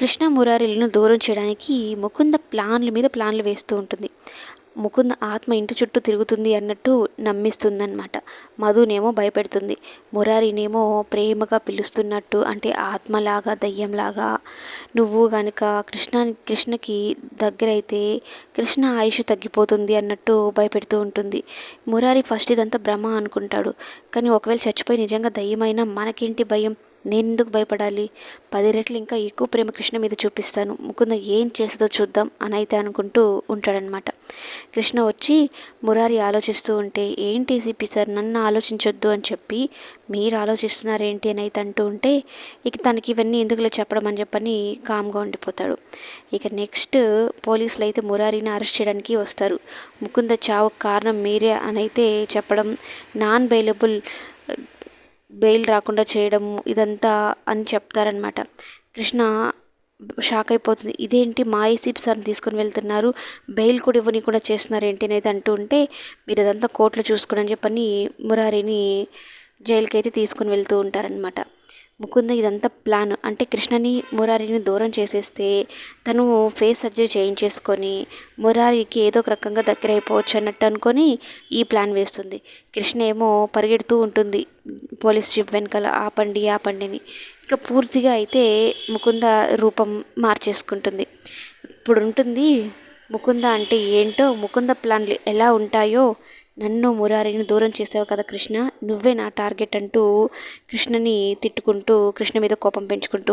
కృష్ణ మురారీలను దూరం చేయడానికి ముకుంద ప్లాన్ల మీద ప్లాన్లు వేస్తూ ఉంటుంది. ముకుంద ఆత్మ ఇంటి చుట్టూ తిరుగుతుంది అన్నట్టు నమ్మిస్తుందన్నమాట. మధునేమో భయపెడుతుంది. మురారినేమో ప్రేమగా పిలుస్తున్నట్టు అంటే ఆత్మలాగా దయ్యంలాగా. నువ్వు కనుక కృష్ణ కృష్ణకి దగ్గరైతే కృష్ణ ఆయుష్ తగ్గిపోతుంది అన్నట్టు భయపెడుతూ ఉంటుంది. మురారి ఫస్ట్ ఇదంతా భ్రమ అనుకుంటాడు. కానీ ఒకవేళ చచ్చిపోయి నిజంగా దయ్యమైనా మనకేంటి భయం? నేను ఎందుకు భయపడాలి? పది రెట్లు ఇంకా ఎక్కువ ప్రేమ కృష్ణ మీద చూపిస్తాను. ముకుంద ఏం చేస్తుందో చూద్దాం అని అయితే అనుకుంటూ ఉంటాడనమాట కృష్ణ వచ్చి మురారి ఆలోచిస్తూ ఉంటే ఏంటి సిపి సార్ నన్ను ఆలోచించొద్దు అని చెప్పి మీరు ఆలోచిస్తున్నారేంటి అని అయితే అంటూ ఉంటే ఇక తనకి ఇవన్నీ ఎందుకులే చెప్పడం అని చెప్పని కామ్గా ఉండిపోతాడు. ఇక నెక్స్ట్ పోలీసులు అయితే మురారిని అరెస్ట్ చేయడానికి వస్తారు. ముకుంద చావు కారణం మీరే అని అయితే చెప్పడం నాన్ బెయిలబుల్ బెయిల్ రాకుండా చేయడం ఇదంతా అని చెప్తారనమాట కృష్ణ షాక్ అయిపోతుంది. ఇదేంటి మా ఏసీపీ సార్ని తీసుకొని వెళ్తున్నారు? బెయిల్ కూడా ఇవ్వని కూడా చేస్తున్నారు ఏంటి అనేది అంటూ ఉంటే మీరు అదంతా కోర్టులో చూసుకుని అని చెప్పని మురారిని జైలుకి అయితే తీసుకొని వెళ్తూ ఉంటారనమాట ముకుంద ఇదంతా ప్లాన్. అంటే కృష్ణని మురారిని దూరం చేసేస్తే తను ఫేస్ సర్జరీ చేయించేసుకొని మురారికి ఏదో ఒక రకంగా దగ్గర అయిపోవచ్చు అన్నట్టు అనుకొని ఈ ప్లాన్ వేస్తుంది. కృష్ణ ఏమో పరిగెడుతూ ఉంటుంది. పోలీస్ జీప్ వెనకాల ఆపండి ఆపండిని ఇక పూర్తిగా అయితే ముకుంద రూపం మార్చేసుకుంటుంది. ఇప్పుడు ఉంటుంది ముకుంద అంటే ఏంటో ముకుంద ప్లాన్లు ఎలా ఉంటాయో నన్ను మురారిని దూరం చేసావు కదా కృష్ణ నువ్వే నా టార్గెట్ అంటూ కృష్ణని తిట్టుకుంటూ కృష్ణ మీద కోపం పెంచుకుంటూ